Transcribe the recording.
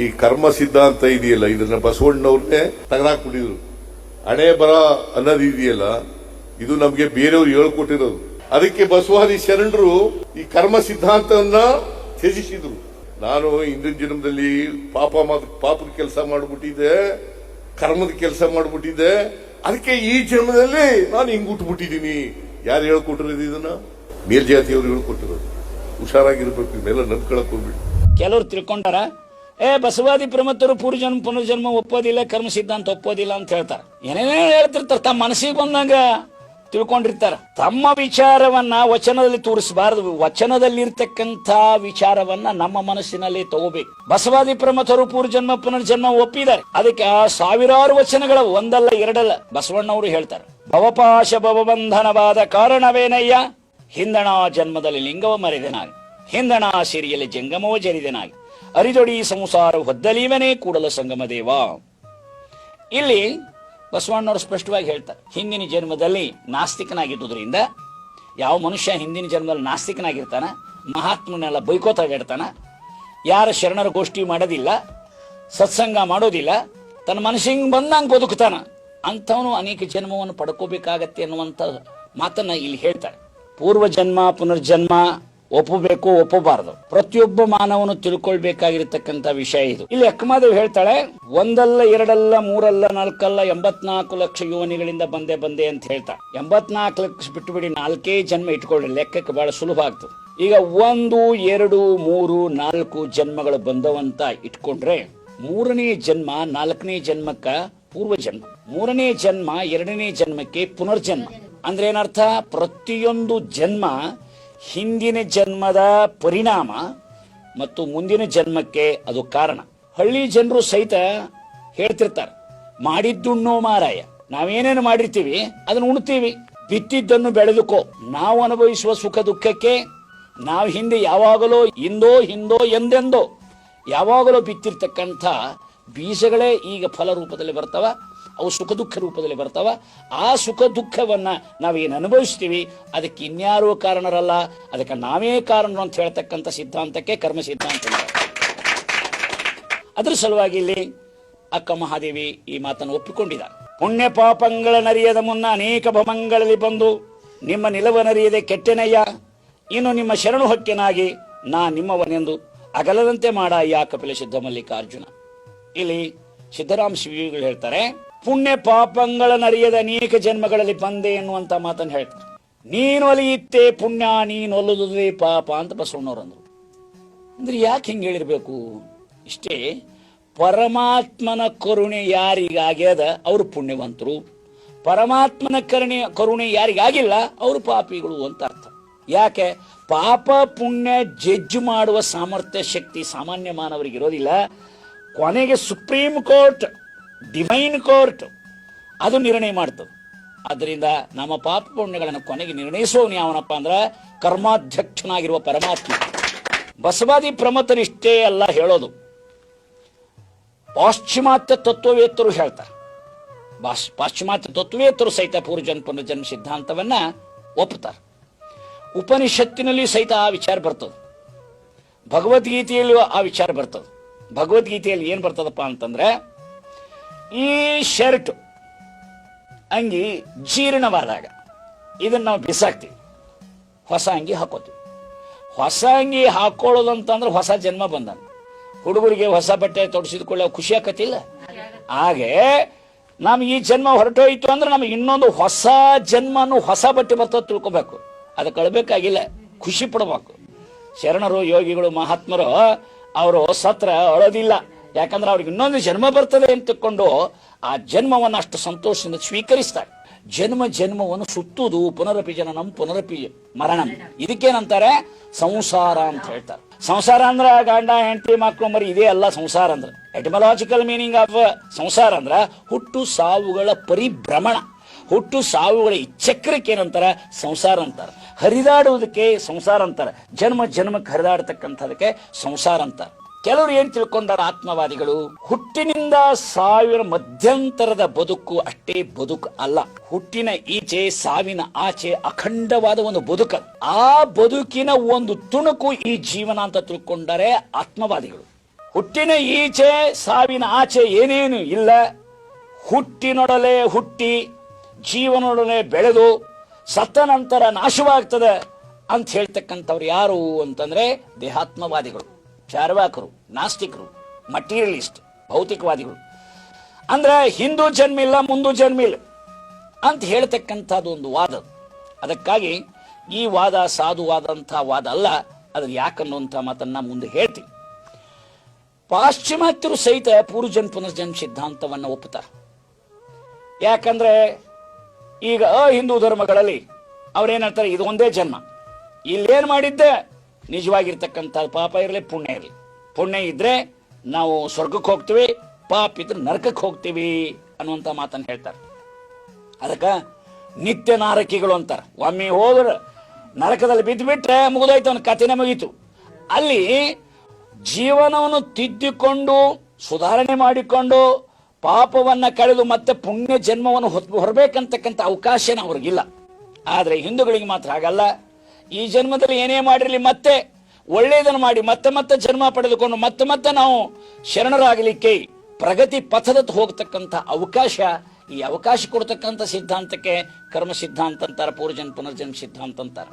ಈ ಕರ್ಮ ಸಿದ್ಧಾಂತ ಇದೆಯಲ್ಲ, ಇದನ್ನ ಬಸವಣ್ಣವ್ರನ್ನೇ ತೆಗೆದಾಕ್ಬಿಟ್ಟಿದ್ರು ಹಣೆ ಬರ ಅನ್ನೋದು ಇದೆಯಲ್ಲ, ಇದು ನಮಗೆ ಬೇರೆಯವ್ರು ಹೇಳ್ಕೊಟ್ಟಿರೋದು. ಅದಕ್ಕೆ ಬಸವಾದಿ ಶರಣರು ಈ ಕರ್ಮ ಸಿದ್ಧಾಂತವನ್ನ ತ್ಯಜಿಸಿದ್ರು. ನಾನು ಹಿಂದಿನ ಜನ್ಮದಲ್ಲಿ ಪಾಪ ಪಾಪದ ಕೆಲಸ ಮಾಡ್ಬಿಟ್ಟಿದ್ದೆ, ಕರ್ಮದ ಕೆಲಸ ಮಾಡ್ಬಿಟ್ಟಿದ್ದೆ. ಅದಕ್ಕೆ ಈ ಜನ್ಮದಲ್ಲಿ ನಾನು ಹಿಂಗ್ ಉಟ್ಬಿಟ್ಟಿದ್ದೀನಿ ಯಾರು ಹೇಳ್ಕೊಟ್ಟಿರೋದು ಇದನ್ನ? ಮೇಲ್ಜಾತಿಯವರು ಹೇಳ್ಕೊಟ್ಟಿರೋದು. ಹುಷಾರಾಗಿರ್ಬೇಕು ಇವೆಲ್ಲ ನಂಬ್ಕೊಳಕ್ ಹೋಗ್ಬಿಟ್ಟು ಕೆಲವ್ರು ತಿಳ್ಕೊಂಡಾರ? ಏ, ಬಸವಾದಿ ಪ್ರಮತ್ತರು ಪೂರ್ವಜನ್ಮ, ಪುನರ್ಜನ್ಮ ಒಪ್ಪೋದಿಲ್ಲ, ಕರ್ಮ ಸಿದ್ಧಾಂತ ಒಪ್ಪೋದಿಲ್ಲ ಅಂತ ಹೇಳ್ತಾರೆ. ಏನೇನೇ ಹೇಳ್ತಿರ್ತಾರ, ತಮ್ಮ ಮನಸ್ಸಿಗೆ ಬಂದಂಗ ತಿಳ್ಕೊಂಡಿರ್ತಾರ. ತಮ್ಮ ವಿಚಾರವನ್ನ ವಚನದಲ್ಲಿ ತೋರಿಸಬಾರದು. ವಚನದಲ್ಲಿರ್ತಕ್ಕಂಥ ವಿಚಾರವನ್ನ ನಮ್ಮ ಮನಸ್ಸಿನಲ್ಲಿ ತಗೋಬೇಕು. ಬಸವಾದಿ ಪ್ರಮಥರು ಪೂರ್ವಜನ್ಮ, ಪುನರ್ಜನ್ಮ ಒಪ್ಪಿದ್ದಾರೆ. ಅದಕ್ಕೆ ಆ ಸಾವಿರಾರು ವಚನಗಳ, ಒಂದಲ್ಲ, ಎರಡಲ್ಲ, ಬಸವಣ್ಣವರು ಹೇಳ್ತಾರೆ. ಭವಪಾಶ ಭವಬಂಧನವಾದ ಕಾರಣವೇನಯ್ಯ? ಹಿಂದಣ ಜನ್ಮದಲ್ಲಿ ಲಿಂಗವ ಮರೆದನಾಗಿ. ಹಿಂದಣ ಸಿರಿಯಲ್ಲಿ ಜಂಗಮವ ಜರಿದೆನಾಗಿ ಅರಿದೊಡಿ ಸಂಸಾರ ಹೊದ್ದಲೀವನೇ ಕೂಡಲ ಸಂಗಮ ದೇವ. ಇಲ್ಲಿ ಬಸವಣ್ಣವರು ಸ್ಪಷ್ಟವಾಗಿ ಹೇಳ್ತಾರೆ, ಹಿಂದಿನ ಜನ್ಮದಲ್ಲಿ ನಾಸ್ತಿಕನಾಗಿದ್ದುದರಿಂದ ಯಾವ ಮನುಷ್ಯ ಹಿಂದಿನ ಜನ್ಮದಲ್ಲಿ ನಾಸ್ತಿಕನಾಗಿರ್ತಾನ, ಮಹಾತ್ಮನೆಲ್ಲ ಬೈಕೋತಾಗಿರ್ತಾನ ಯಾರ ಶರಣರ ಗೋಷ್ಠಿ ಮಾಡೋದಿಲ್ಲ, ಸತ್ಸಂಗ ಮಾಡೋದಿಲ್ಲ, ತನ್ನ ಮನಸ್ಸಿಗೆ ಬಂದಂಗೆ ಬದುಕ್ತಾನ, ಅಂಥವನು ಅನೇಕ ಜನ್ಮವನ್ನು ಪಡ್ಕೋಬೇಕಾಗತ್ತೆ ಅನ್ನುವಂಥ ಮಾತನ್ನ ಇಲ್ಲಿ ಹೇಳ್ತಾರೆ. ಪೂರ್ವ ಜನ್ಮ ಪುನರ್ಜನ್ಮ ಒಪ್ಪಬೇಕು, ಒಪ್ಪಬಾರದು. ಪ್ರತಿಯೊಬ್ಬ ಮಾನವನು ತಿಳ್ಕೊಳ್ಬೇಕಾಗಿರತಕ್ಕಂತ ವಿಷಯ ಇದು. ಇಲ್ಲಿ ಅಕ್ಕಮಾದೇವ್ ಹೇಳ್ತಾಳೆ, ಒಂದಲ್ಲ, ಎರಡಲ್ಲ, ಮೂರಲ್ಲ, ನಾಲ್ಕಲ್ಲ, ಎಂಬತ್ನಾಲ್ಕು ಲಕ್ಷ ಯೋನಿಗಳಿಂದ ಬಂದೆ ಬಂದೆ ಅಂತ ಹೇಳ್ತಾ. ಎಂಬತ್ನಾಲ್ಕು ಲಕ್ಷ ಬಿಟ್ಟು ಬಿಡಿ ನಾಲ್ಕೇ ಜನ್ಮ ಇಟ್ಕೊಳ್ಳಿ, ಲೆಕ್ಕಕ್ಕೆ ಬಹಳ ಸುಲಭ ಆಗ್ತದೆ ಈಗ ಒಂದು, ಎರಡು, ಮೂರು, ನಾಲ್ಕು ಜನ್ಮಗಳು ಬಂದವಂತ ಇಟ್ಕೊಂಡ್ರೆ ಮೂರನೇ ಜನ್ಮ, ನಾಲ್ಕನೇ ಜನ್ಮಕ್ಕ ಪೂರ್ವ ಜನ್ಮ ಮೂರನೇ ಜನ್ಮ, ಎರಡನೇ ಜನ್ಮಕ್ಕೆ ಪುನರ್ಜನ್ಮ. ಅಂದ್ರೆ ಏನರ್ಥ? ಪ್ರತಿಯೊಂದು ಜನ್ಮ ಹಿಂದಿನ ಜನ್ಮದ ಪರಿಣಾಮ ಮತ್ತು ಮುಂದಿನ ಜನ್ಮಕ್ಕೆ ಅದು ಕಾರಣ. ಹಳ್ಳಿ ಜನರು ಸಹಿತ ಹೇಳ್ತಿರ್ತಾರೆ, ಮಾಡಿದ್ದುಣ್ಣೋ ಮಾರಾಯ, ನಾವೇನೇನು ಮಾಡಿರ್ತೀವಿ, ಅದನ್ನು ಉಣ್ತೀವಿ. ಬಿತ್ತಿದ್ದನ್ನು ಬೆಳೆದುಕೋ. ನಾವು ಅನುಭವಿಸುವ ಸುಖ ದುಃಖಕ್ಕೆ ನಾವು ಹಿಂದೆ ಯಾವಾಗಲೋ ಇಂದೋ ಹಿಂದೋ ಎಂದೆಂದೋ ಯಾವಾಗಲೋ ಬಿತ್ತಿರ್ತಕ್ಕಂಥ ಬೀಜಗಳೇ ಈಗ ಫಲ ರೂಪದಲ್ಲಿ ಬರ್ತವ, ಅವು ಸುಖ ದುಃಖ ರೂಪದಲ್ಲಿ ಬರ್ತವ. ಆ ಸುಖ ದುಃಖವನ್ನ ನಾವೇನು ಅನುಭವಿಸ್ತೀವಿ? ಅದಕ್ಕೆ ಇನ್ಯಾರೂ ಕಾರಣರಲ್ಲ? ಅದಕ್ಕೆ ನಾವೇ ಕಾರಣರು ಅಂತ ಹೇಳ್ತಕ್ಕಂಥ ಸಿದ್ಧಾಂತಕ್ಕೆ ಕರ್ಮ ಸಿದ್ಧಾಂತ ಅದರ ಸಲುವಾಗಿ ಇಲ್ಲಿ ಅಕ್ಕ ಮಹಾದೇವಿ ಈ ಮಾತನ್ನು ಒಪ್ಪಿಕೊಂಡಿದ ಪುಣ್ಯ ಪಾಪಗಳ ನರಿಯದ ಮುನ್ನ ಅನೇಕ ಭಮಂಗಳಲ್ಲಿ ಬಂದು, ನಿಮ್ಮ ನಿಲವನರಿಯದೆ ಕೆಟ್ಟೆನಯ್ಯ, ಇನ್ನು ನಿಮ್ಮ ಶರಣು ಹೊಕ್ಕೆನಾಗಿ ನಾ ನಿಮ್ಮವನೆಂದು ಅಗಲದಂತೆ ಮಾಡ ಕಪಿಲ ಸಿದ್ಧ ಮಲ್ಲಿಕಾರ್ಜುನ. ಇಲ್ಲಿ ಸಿದ್ದರಾಮ ಶಿವಿಗಳು ಹೇಳ್ತಾರೆ, ಪುಣ್ಯ ಪಾಪಗಳ ನರಿಯದ ಅನೇಕ ಜನ್ಮಗಳಲ್ಲಿ ಬಂದೆ ಎನ್ನುವಂತ ಮಾತನ್ನು ಹೇಳ್ತಾರೆ. ನೀನು ಒಲಿಯುತ್ತೆ ಪುಣ್ಯ, ನೀನು ಒಲ್ಲುವುದೇ ಪಾಪ ಅಂತ ಬಸವಣ್ಣವ್ರು ಅಂದ್ರು. ಅಂದ್ರೆ ಯಾಕೆ ಹಿಂಗೆ ಹೇಳಿರ್ಬೇಕು? ಇಷ್ಟೇ ಪರಮಾತ್ಮನ ಕರುಣೆ ಯಾರಿಗಾಗ್ಯದ ಅವರು ಪುಣ್ಯವಂತರು. ಪರಮಾತ್ಮನ ಕರುಣೆ ಕರುಣೆ ಯಾರಿಗಾಗಿಲ್ಲ, ಅವರು ಪಾಪಿಗಳು ಅಂತ ಅರ್ಥ. ಯಾಕೆ? ಪಾಪ ಪುಣ್ಯ ಜಜ್ಜು ಮಾಡುವ ಸಾಮರ್ಥ್ಯ, ಶಕ್ತಿ ಸಾಮಾನ್ಯ ಮಾನವರಿಗೆ ಇರೋದಿಲ್ಲ. ಕೊನೆಗೆ ಸುಪ್ರೀಂ ಕೋರ್ಟ್, ಡಿವೈನ್ ಕೋರ್ಟ್, ಅದು ನಿರ್ಣಯ ಮಾಡ್ತದೆ. ಅದರಿಂದ ನಮ್ಮ ಪಾಪ ಪುಣ್ಯಗಳನ್ನು ಕೊನೆಗೆ ನಿರ್ಣಯಿಸುವವನು ಯಾವನಪ್ಪ ಅಂದ್ರೆ ಕರ್ಮಾಧ್ಯಕ್ಷನಾಗಿರುವ ಪರಮಾತ್ಮ. ಬಸವಾದಿ ಪ್ರಮತರಿಷ್ಟೇ ಅಲ್ಲ ಹೇಳೋದು. ಪಾಶ್ಚಿಮಾತ್ಯ ತತ್ವವೇತ್ತರು ಹೇಳ್ತಾರೆ. ಪಾಶ್ಚಿಮಾತ್ಯ ತತ್ವವೇತ್ತರು ಸಹಿತ ಪೂರ್ವಜನ್ ಪುನರ್ಜನ್ಮ ಸಿದ್ಧಾಂತವನ್ನ ಒಪ್ಪುತ್ತಾರೆ ಉಪನಿಷತ್ತಿನಲ್ಲಿ ಸಹಿತ ಆ ವಿಚಾರ ಬರ್ತದೆ. ಭಗವದ್ಗೀತೆಯಲ್ಲೂ ಆ ವಿಚಾರ ಬರ್ತದೆ. ಭಗವದ್ಗೀತೆಯಲ್ಲಿ ಏನು ಬರ್ತದಪ್ಪ ಅಂತಂದ್ರೆ, ಈ ಶರ್ಟ್ ಅಂಗಿ ಜೀರ್ಣವಾದಾಗ ಇದನ್ನು ನಾವು ಬಿಸಾಕ್ತೀವಿ. ಹೊಸ ಅಂಗಿ ಹಾಕೋತೀವಿ. ಹೊಸ ಅಂಗಿ ಹಾಕೊಳ್ಳೋದಂತಂದ್ರೆ ಹೊಸ ಜನ್ಮ ಬಂದ ಹುಡುಗರಿಗೆ ಹೊಸ ಬಟ್ಟೆ ತೊಡಿಸಿದ್ಕೊಳ್ಳೋ ಖುಷಿ ಆಕತಿಲ್ಲ. ಹಾಗೆ ನಮ್ಗೆ ಈ ಜನ್ಮ ಹೊರಟೋಯ್ತು ಅಂದ್ರೆ ನಮಗೆ ಇನ್ನೊಂದು ಹೊಸ ಜನ್ಮನು ಹೊಸ ಬಟ್ಟೆ ಬರ್ತದೆ ತಿಳ್ಕೊಬೇಕು. ಅದಕ್ಕೆ ಕಳ್ಬೇಕಾಗಿಲ್ಲ ಖುಷಿ ಪಡ್ಬೇಕು. ಶರಣರು, ಯೋಗಿಗಳು, ಮಹಾತ್ಮರು ಅವರು ಸತ್ರ ಅಳೋದಿಲ್ಲ. ಯಾಕಂದ್ರೆ ಅವ್ರಿಗೆ ಇನ್ನೊಂದು ಜನ್ಮ ಬರ್ತದೆ ಅಂತ ತಿಳ್ಕೊಂಡು ಆ ಜನ್ಮವನ್ನು ಅಷ್ಟು ಸಂತೋಷದಿಂದ ಸ್ವೀಕರಿಸ್ತಾರೆ. ಜನ್ಮ ಜನ್ಮವನ್ನು ಸುತ್ತುವುದು ಪುನರಪಿ ಜನನಂ, ಪುನರಪಿ ಮರಣ. ಇದಕ್ಕೇನಂತಾರೆ? ಸಂಸಾರ ಅಂತ ಹೇಳ್ತಾರೆ. ಸಂಸಾರ ಅಂದ್ರೆ ಗಂಡ, ಹೆಂಡತಿ ಮಕ್ಕಳು ಮರಿ, ಇದೇ ಅಲ್ಲ ಸಂಸಾರ ಅಂದ್ರೆ. ಎಟಮಲಾಜಿಕಲ್ ಮೀನಿಂಗ್ ಆಫ್ ಸಂಸಾರ ಅಂದ್ರೆ ಹುಟ್ಟು ಸಾವುಗಳ ಪರಿಭ್ರಮಣ. ಹುಟ್ಟು ಸಾವುಗಳ ಚಕ್ರಕ್ಕೆ ಏನಂತಾರೆ? ಸಂಸಾರ ಅಂತಾರೆ. ಹರಿದಾಡುವುದಕ್ಕೆ ಸಂಸಾರ ಅಂತಾರೆ. ಜನ್ಮ ಜನ್ಮಕ್ಕೆ ಹರಿದಾಡ್ತಕ್ಕಂಥದಕ್ಕೆ ಸಂಸಾರ ಅಂತಾರೆ. ಕೆಲವರು ಏನ್ ತಿಳ್ಕೊಂಡಾರ ಆತ್ಮವಾದಿಗಳು? ಹುಟ್ಟಿನಿಂದ ಸಾವಿರ ಮಧ್ಯಂತರದ ಬದುಕು ಅಷ್ಟೇ ಬದುಕು ಅಲ್ಲ. ಹುಟ್ಟಿನ ಈಚೆ, ಸಾವಿನ ಆಚೆ ಅಖಂಡವಾದ ಒಂದು ಬದುಕ ಆ ಬದುಕಿನ ಒಂದು ತುಣುಕು ಈ ಜೀವನ ಅಂತ ತಿಳ್ಕೊಂಡರೆ ಆತ್ಮವಾದಿಗಳು. ಹುಟ್ಟಿನ ಈಚೆ, ಸಾವಿನ ಆಚೆ ಏನೇನು ಇಲ್ಲ. ಹುಟ್ಟಿನೊಡಲೆ ಹುಟ್ಟಿ ಜೀವನೊಡನೆ ಬೆಳೆದು ಸತ್ತ ನಂತರ ನಾಶವಾಗ್ತದೆ ಅಂತ ಹೇಳ್ತಕ್ಕಂಥವ್ರು ಯಾರು ಅಂತಂದ್ರೆ ದೇಹಾತ್ಮವಾದಿಗಳು ಚಾರ್ವಾಕರು ನಾಸ್ತಿಕರು ಮಟೀರಿಯಲಿಸ್ಟ್ ಭೌತಿಕವಾದಿಗಳು. ಅಂದ್ರೆ ಹಿಂದೂ ಜನ್ಮ ಇಲ್ಲ, ಮುಂದು ಜನ್ಮ ಇಲ್ಲ ಅಂತ ಹೇಳ್ತಕ್ಕಂಥದ್ದು ಒಂದು ವಾದ. ಅದಕ್ಕಾಗಿ ಈ ವಾದ ಸಾಧುವಾದಂಥ ವಾದ ಅಲ್ಲ ಅದು ಯಾಕನ್ನುವಂಥ ಮಾತನ್ನ ಮುಂದೆ ಹೇಳ್ತೀನಿ. ಪಾಶ್ಚಿಮಾತ್ಯರು ಸಹಿತ ಪೂರ್ವಜನ್ ಪುನರ್ಜನ್ಮ ಸಿದ್ಧಾಂತವನ್ನು ಒಪ್ಪುತ್ತಾರೆ. ಯಾಕಂದ್ರೆ ಈಗ ಹಿಂದೂ ಧರ್ಮಗಳಲ್ಲಿ ಅವ್ರೇನಂತಾರೆ, ಇದು ಒಂದೇ ಜನ್ಮ. ಇಲ್ಲೇನು ಮಾಡಿದ್ದೆ, ನಿಜವಾಗಿರ್ತಕ್ಕಂಥ ಪಾಪ ಇರಲಿ, ಪುಣ್ಯ ಇರಲಿ. ಪುಣ್ಯ ಇದ್ರೆ ನಾವು ಸ್ವರ್ಗಕ್ಕೆ ಹೋಗ್ತೀವಿ, ಪಾಪ ಇದ್ರೆ ನರಕಕ್ಕೆ ಹೋಗ್ತೀವಿ ಅನ್ನುವಂಥ ಮಾತನ್ನು ಹೇಳ್ತಾರೆ. ಅದಕ್ಕ ನಿತ್ಯ ನಾರಕಿಗಳು ಅಂತಾರೆ. ಒಮ್ಮೆ ಹೋದ್ರೆ ನರಕದಲ್ಲಿ ಬಿದ್ದು ಬಿಟ್ರೆ ಮುಗಿದೋಯ್ತು, ಅವನ ಕಥೆನೇ ಮುಗೀತು. ಅಲ್ಲಿ ಜೀವನವನ್ನು ತಿದ್ದಿಕೊಂಡು, ಸುಧಾರಣೆ ಮಾಡಿಕೊಂಡು ಪಾಪವನ್ನ ಕಳೆದು ಮತ್ತೆ ಪುಣ್ಯ ಜನ್ಮವನ್ನು ಹೊತ್- ಹೊರಬೇಕಂತಕ್ಕಂಥ ಅವಕಾಶನ ಅವ್ರಿಗಿಲ್ಲ. ಆದ್ರೆ ಹಿಂದೂಗಳಿಗೆ ಮಾತ್ರ ಆಗಲ್ಲ ಈ ಜನ್ಮದಲ್ಲಿ ಏನೇ ಮಾಡಿರಲಿ ಮತ್ತೆ ಒಳ್ಳೆಯದನ್ನು ಮಾಡಿ ಮತ್ತೆ ಮತ್ತೆ ಜನ್ಮ ಪಡೆದುಕೊಂಡು ಮತ್ತೆ ಮತ್ತೆ ನಾವು ಶರಣರಾಗಲಿಕ್ಕೆ ಪ್ರಗತಿ ಪಥದತ್ತ ಹೋಗ್ತಕ್ಕಂಥ ಅವಕಾಶ, ಈ ಅವಕಾಶ ಕೊಡ್ತಕ್ಕಂಥ ಸಿದ್ಧಾಂತಕ್ಕೆ ಕರ್ಮ ಸಿದ್ಧಾಂತ ಅಂತಾರೆ, ಪೂರ್ವಜನ್ ಪುನರ್ಜನ್ಮ ಸಿದ್ಧಾಂತ ಅಂತಾರ.